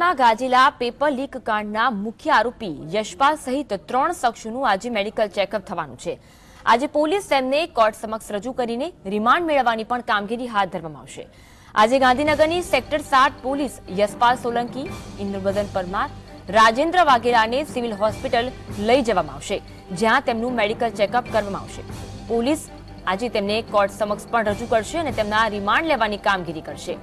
માં ગાજેલા paper leak કાંડના મુખ્ય આરોપી યશપાલ સહિત ત્રણ શખ્સોનું આજે મેડિકલ ચેકઅપ થવાનું છે. આજે પોલીસ તેમને કોર્ટ સમક્ષ રજૂ કરીને રિમાન્ડ મેળવવાની પણ કામગીરી હાથ ધરવામાં આવશે. આજે ગાંધીનગરની સેક્ટર સાત પોલીસ યશપાલ સોલંકી ઇન્દ્રબદન પરમાર, રાજેન્દ્ર વાઘેલાને સિવિલ હોસ્પિટલ લઈ જવામાં આવશે, જ્યાં તેમનું મેડિકલ ચેકઅપ કરવામાં આવશે. પોલીસ આજે તેમને કોર્ટ સમક્ષ પણ રજૂ કરશે અને તેમના રિમાન્ડ લેવાની કામગીરી કરશે.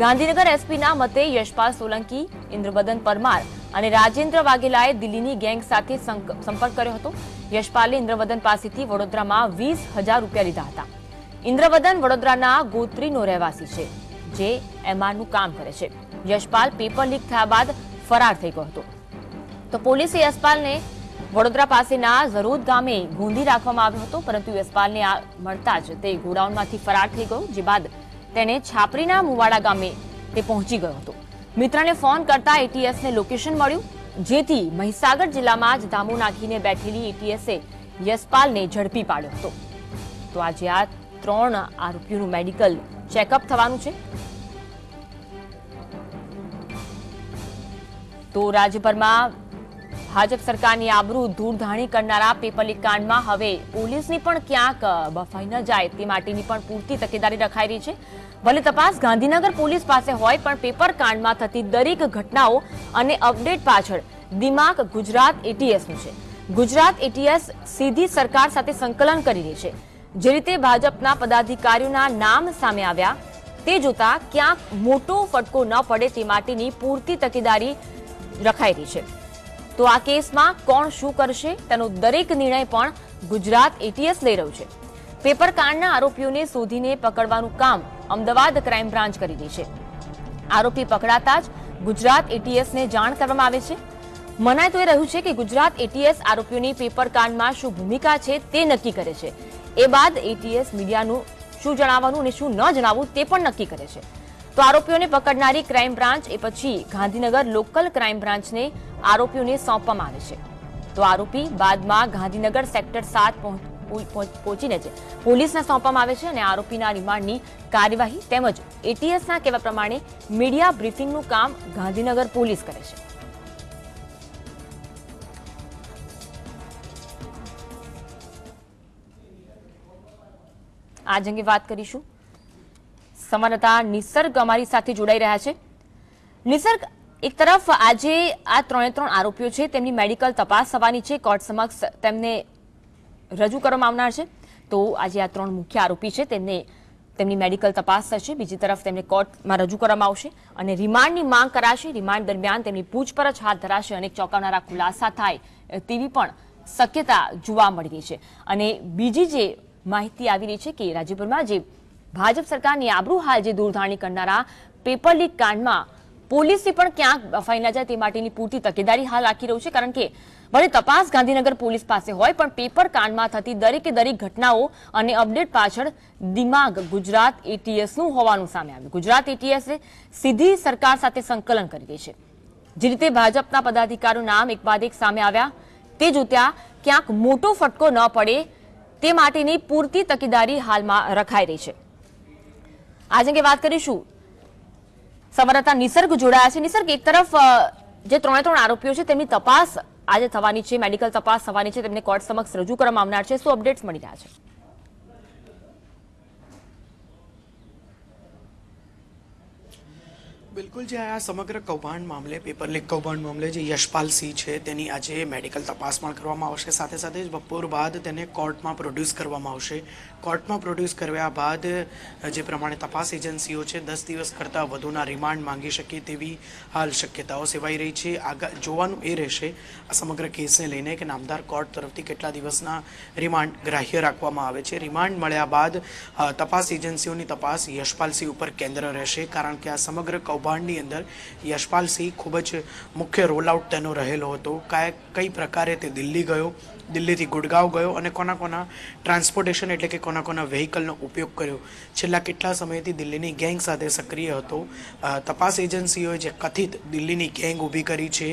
ગાંધીનગર એસપીના મતે યશપાલ સોલંકી, ઇન્દ્રબદન પરમાર અને રાજેન્દ્ર વાઘેલાએ દિલ્હીની ગેંગ સાથે સંપર્ક કર્યો હતો. યશપાલે ઇન્દ્રવદન પાસેથી વડોદરામાં વીસ હજાર રૂપિયા લીધા હતા. ઇન્દ્રવદન વડોદરાના ગોત્રીનો રહેવાસી છે, જે એમઆરનું કામ કરે છે. યશપાલ પેપર લીક થયા બાદ ફરાર થઈ ગયો હતો. તો પોલીસે યશપાલને વડોદરા પાસેના ઝરોદ ગામે ગોંધી રાખવામાં આવ્યો હતો, પરંતુ યશપાલને મળતા જ તે ગોડાઉનમાંથી ફરાર થઈ ગયો, જે બાદ તેને છાપરીના મુવાડા ગામે તે પહોંચી ગયો હતો. મિત્રને ફોન કરતા એટીએસને લોકેશન મળ્યું, જેથી મહીસાગર જિલ્લામાં જ ધામો નાખીને બેઠેલી એટીએસે યશપાલને ઝડપી પાડ્યો હતો. તો આજે આ ત્રણ આરોપીઓનું મેડિકલ ચેકઅપ થવાનું છે. તો રાજ્યભરમાં ભાજપ સરકારની આબરૂ ધૂળધાણી કરનારા પેપરલી કાંડમાં હવે પોલીસની પણ ક્યાંક બફાઈ ન જાય તે માટેની પણ પૂરતી તકેદારી રખાઈ રહી છે. ભલે તપાસ ગાંધીનગર પોલીસ પાસે હોય, પણ પેપર કાંડમાં થતી દરેક ઘટનાઓ અને અપડેટ પાછળ દિમાગ ગુજરાત એટીએસનું છે. ગુજરાત એટીએસ સીધી સરકાર સાથે સંકલન કરી રહી છે. જે રીતે ભાજપના પદાધિકારીઓના નામ સામે આવ્યા, તે જોતા ક્યાંક મોટો ફટકો ન પડે તે માટેની પૂરતી તકેદારી રખાઈ રહી છે. તો આ કેસમાં કોણ શું કરશે તેનો દરેક નિર્ણય પણ ગુજરાત એટીએસ લઈ રહ્યું છે. પેપર કાંડના આરોપીઓને શોધીને પકડવાનું કામ અમદાવાદ ક્રાઇમ બ્રાન્ચ કરી રહી છે. આરોપી પકડાતા જ ગુજરાત એટીએસને જાણ કરવામાં આવે છે. મનાય તો એ રહ્યું છે કે ગુજરાત એટીએસ આરોપીઓની પેપર કાંડમાં શું ભૂમિકા છે તે નક્કી કરે છે. એ બાદ એટીએસ મીડિયાનું શું જણાવવાનું અને શું ન જણાવવું તે પણ નક્કી કરે છે. તો આરોપીઓને પકડનારી ક્રાઇમ બ્રાન્ચ એ પછી ગાંધીનગર લોકલ ક્રાઇમ બ્રાન્ચને આરોપીઓને સોંપવામાં આવે છે. તો આરોપી બાદમાં ગાંધીનગર સેક્ટર સાત પહોંચ- પહોંચ- પહોંચ- પહોંચીને છે પોલીસને સોંપવામાં આવે છે અને આરોપીના રિમાન્ડની કાર્યવાહી તેમજ એટીએસના કહેવા પ્રમાણે મીડિયા બ્રીફિંગનું કામ ગાંધીનગર પોલીસ કરે છે. આજ અંગે વાત કરીશું. સંવાદદાતા નિસર્ગ અમારી સાથે જોડાઈ રહ્યા છે. નિસર્ગ એક તરફ આજે આ ત્રણે ત્રણ આરોપીઓ છે, તેમની મેડિકલ તપાસ થવાની છે, કોર્ટ સમક્ષ તેમને રજૂ કરવામાં આવનાર છે. તો આજે આ ત્રણ મુખ્ય આરોપી છે, તેમને તેમની મેડિકલ તપાસ થશે, બીજી તરફ તેમને કોર્ટમાં રજૂ કરવામાં આવશે અને રિમાન્ડની માંગ કરાશે. રિમાન્ડ દરમિયાન તેમની પૂછપરછ હાથ ધરાશે અને ચોંકાવનારા ખુલાસા થાય તેવી પણ શક્યતા જોવા મળી છે. અને બીજી જે માહિતી આવી રહી છે કે રાજ્યભરમાં જે ભાજપ સરકારની આબરૂ હાલ જે દૂરધારણી કરનારા પેપર લીક કાંડમાં પોલીસથી પણ ક્યાંક બફાઈ ન જાય તે માટેની પૂરતી તકેદારી હાલ રાખી રહ્યું છે, કારણ કે ભલે તપાસ ગાંધીનગર પોલીસ પાસે હોય, પણ પેપર કાંડમાં થતી દરેકે દરેક ઘટનાઓ અને અપડેટ પાછળ દિમાગ ગુજરાત એટીએસનું હોવાનું સામે આવ્યું. ગુજરાત એટીએસ સીધી સરકાર સાથે સંકલન કરી રહી છે. જે રીતે ભાજપના પદાધિકારીઓ નામ એક બાદ એક સામે આવ્યા, તે જોતા ક્યાંક મોટો ફટકો ન પડે તે માટેની પૂરતી તકેદારી હાલમાં રખાઈ રહી છે. આજ અંગે વાત કરીશું. સંવાદદાતા નિસર્ગ જોડાયા છે. નિસર્ગ એક તરફ જે ત્રણે ત્રણ આરોપીઓ છે તેમની તપાસ આજે થવાની છે. મેડિકલ તપાસ થવાની છે. તેમને કોર્ટ સમક્ષ રજૂ કરવામાં આવનાર છે. શું અપડેટ્સ મળી રહ્યા છે? બિલકુલ જે આ સમગ્ર કૌભાંડ મામલે, પેપર લીક કૌભાંડ મામલે જે યશપાલ સિંહ છે, તેની આજે મેડિકલ તપાસ પણ કરવામાં આવશે. સાથે સાથે જ બપોર બાદ તેને કોર્ટમાં પ્રોડ્યુસ કરવામાં આવશે. કોર્ટમાં પ્રોડ્યુસ કર્યા બાદ, જે પ્રમાણે તપાસ એજન્સીઓ છે, દસ દિવસ કરતાં વધુના રિમાન્ડ માંગી શકે તેવી હાલ શક્યતાઓ સેવાઈ રહી છે. આગળ જોવાનું એ રહેશે આ સમગ્ર કેસને લઈને કે નામદાર કોર્ટ તરફથી કેટલા દિવસના રિમાન્ડ ગ્રાહ્ય રાખવામાં આવે છે. રિમાન્ડ મળ્યા બાદ તપાસ એજન્સીઓની તપાસ યશપાલસિંહ ઉપર કેન્દ્ર રહેશે, કારણ કે આ સમગ્ર કૌભાંડની અંદર યશપાલસિંહ ખૂબ જ મુખ્ય રોલ આઉટ તેનો રહેલો હતો. કયા કઈ પ્રકારે તે દિલ્હી ગયો? દિલ્હીથી ગુડગાંવ ગયો અને કોના કોના ટ્રાન્સપોર્ટેશન એટલે કે કોના કોના વ્હીકલનો ઉપયોગ કર્યો. છેલ્લા કેટલા સમયથી દિલ્હીની ગેંગ સાથે સક્રિય હતો. તપાસ એજન્સીઓએ જે કથિત દિલ્હીની ગેંગ ઊભી કરી છે,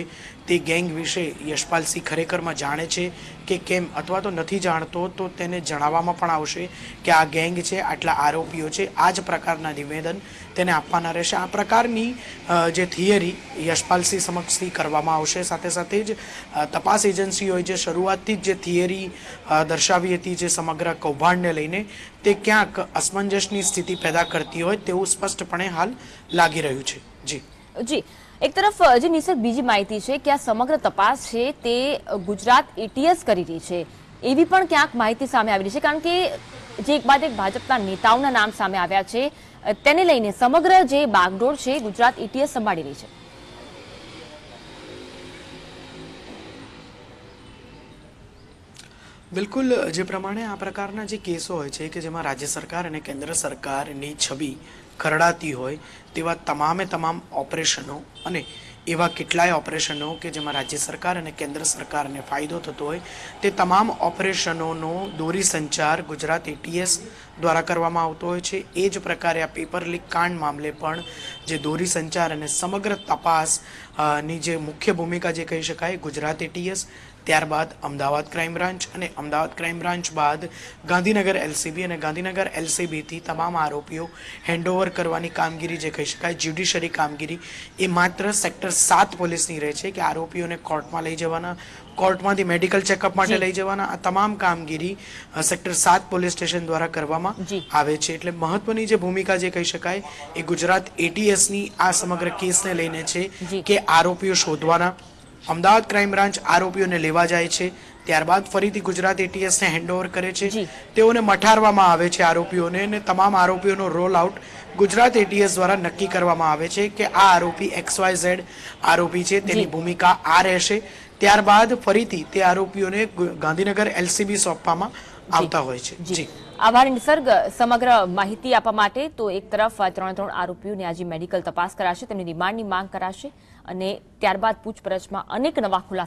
તે ગેંગ વિશે યશપાલસિંહ ખરેખરમાં જાણે છે કે કેમ અથવા તો નથી જાણતો, તો તેને જણાવવામાં પણ આવશે કે આ ગેંગ છે, આટલા આરોપીઓ છે, આ જ પ્રકારના નિવેદન તેને આપવાના રહેશે. આ પ્રકારની જે થિયરી યશપાલસિંહ સમક્ષથી કરવામાં આવશે. સાથે સાથે જ તપાસ એજન્સીઓએ જે શરૂઆતથી જ થિયરી દર્શાવી હતી જે સમગ્ર કૌભાંડને લઈને, તે ક્યાંક અસમંજસની સ્થિતિ પેદા કરતી હોય તેવું સ્પષ્ટપણે હાલ લાગી રહ્યું છે. જી. જી. એક તરફ જે નિસર્ગ બીજી માહિતી છે કે આ સમગ્ર તપાસ છે તે ગુજરાત એટીએસ કરી રહી છે. એવી પણ ક્યાંક માહિતી સામે આવી રહી છે, કારણ કે જે એક બાદ એક ભાજપના નેતાઓના નામ સામે આવ્યા છે તેને લઈને સમગ્ર જે બાગડોળ છે, ગુજરાત એટીએસ સંભાળી રહી છે. બિલકુલ, જે પ્રમાણે આ પ્રકારના જે કેસો હોય છે કે જેમાં રાજ્ય સરકાર અને કેન્દ્ર સરકારની છબી ખરડાતી હોય, તેવા તમામે તમામ ઓપરેશનો અને એવા કેટલાય ઓપરેશનો કે જેમાં રાજ્ય સરકાર અને કેન્દ્ર સરકારને ફાયદો થતો હોય, તે તમામ ઓપરેશનોનો દોરી સંચાર ગુજરાત એટીએસ દ્વારા કરવામાં આવતો હોય છે. એ જ પ્રકારે આ પેપર લીક કાંડ મામલે પણ જે દોરી સંચાર અને સમગ્ર તપાસની જે મુખ્ય ભૂમિકા જે કહી શકાય, ગુજરાત એટીએસ ત્યારબાદ અમદાવાદ ક્રાઇમ બ્રાન્ચ અને અમદાવાદ ક્રાઇમ બ્રાન્ચ બાદ ગાંધીનગર એલસીબી અને ગાંધીનગર એલસીબીથી તમામ આરોપીઓ હેન્ડઓવર કરવાની કામગીરી જે કહી શકાય જ્યુડિશરી કામગીરી એ માત્ર સેક્ટર સાત પોલીસની રહે છે કે આરોપીઓને કોર્ટમાં લઈ જવાના કોર્ટમાંથી મેડિકલ ચેકઅપ માટે લઈ જવાના આ તમામ કામગીરી સેક્ટર સાત પોલીસ સ્ટેશન દ્વારા કરવામાં આવે છે. એટલે મહત્વની જે ભૂમિકા જે કહી શકાય એ ગુજરાત એટીએસની આ સમગ્ર કેસને લઈને છે કે આરોપીઓ શોધવાના અમદાવાદ ક્રાઇમ બ્રાન્ચ આરોપીઓને લેવા જાય છે. ત્યારબાદ ફરીથી ગુજરાત એટીએસને હેન્ડઓવર કરે છે. તેઓને મઠારવામાં આવે છે આરોપીઓને અને તમામ આરોપીઓનો રોલ આઉટ ગુજરાત એટીએસ દ્વારા નક્કી કરવામાં આવે છે કે આ આરોપી એક્સ વાય ઝેડ આરોપી છે. તેની ભૂમિકા આ રહેશે. ત્યારબાદ ફરીથી તે આરોપીઓને ગાંધીનગર એલસીબી સોંપવામાં આવતા હોય છે. જી. આભાર નિસર્ગ સમગ્ર માહિતી આપવા માટે તો એક તરફ આ ત્રણ ત્રણ આરોપીઓની આજે મેડિકલ તપાસ કરાશે. તેમની રિમાન્ડની માંગ કરાશે. અને ત્યારબાદ પૂછપરછમાં અનેક નવા ખુલાસા